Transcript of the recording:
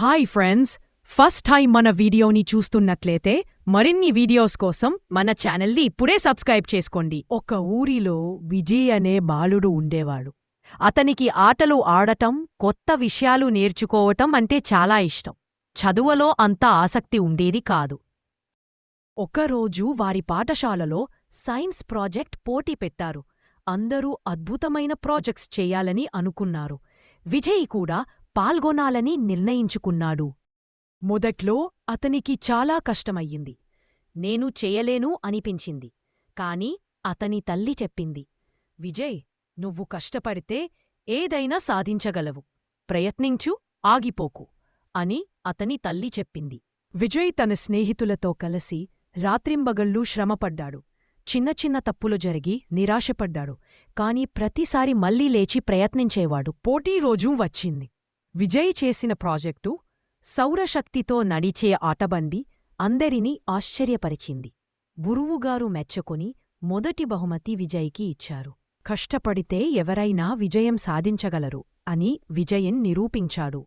Hi friends! First time మన వీడియోని చూస్తున్నట్లయితే మరిన్ని వీడియోస్ కోసం మన ఛానల్ని ఇప్పుడే సబ్స్క్రైబ్ చేసుకోండి. ఒక ఊరిలో విజయ్ అనే బాలుడు ఉండేవాడు. అతనికి ఆటలు ఆడటం కొత్త విషయాలు నేర్చుకోవటం అంటే చాలా ఇష్టం. చదువులో అంత ఆసక్తి ఉండేది కాదు. ఒకరోజు వారి పాఠశాలలో సైన్స్ ప్రాజెక్ట్ పోటీ పెట్టారు. అందరూ అద్భుతమైన ప్రాజెక్ట్స్ చేయాలని అనుకున్నారు. విజయ్ కూడా పాల్గొనాలని నిర్ణయించుకున్నాడు. మొదట్లో అతనికి చాలా కష్టమయ్యింది. నేను చేయలేను అనిపించింది. కాని అతని తల్లి చెప్పింది విజయ్ నువ్వు కష్టపడితే ఏదైనా సాధించగలవు. ప్రయత్నించు ఆగిపోకు అని అతని తల్లి చెప్పింది. విజయ్ తన స్నేహితులతో కలిసి రాత్రింబగళ్ళూ శ్రమపడ్డాడు. చిన్న చిన్న తప్పులు జరిగి నిరాశపడ్డాడు. కాని ప్రతిసారి మళ్ళీ లేచి ప్రయత్నించేవాడు. పోటీ రోజూ వచ్చింది. విజయ్ చేసిన ప్రాజెక్టు సౌరశక్తితో నడిచే ఆటబండి అందరినీ ఆశ్చర్యపరిచింది. గురువుగారు మెచ్చుకొని మొదటి బహుమతి విజయ్కి ఇచ్చారు. కష్టపడితే ఎవరైనా విజయం సాధించగలరు అని విజయన్ నిరూపించాడు.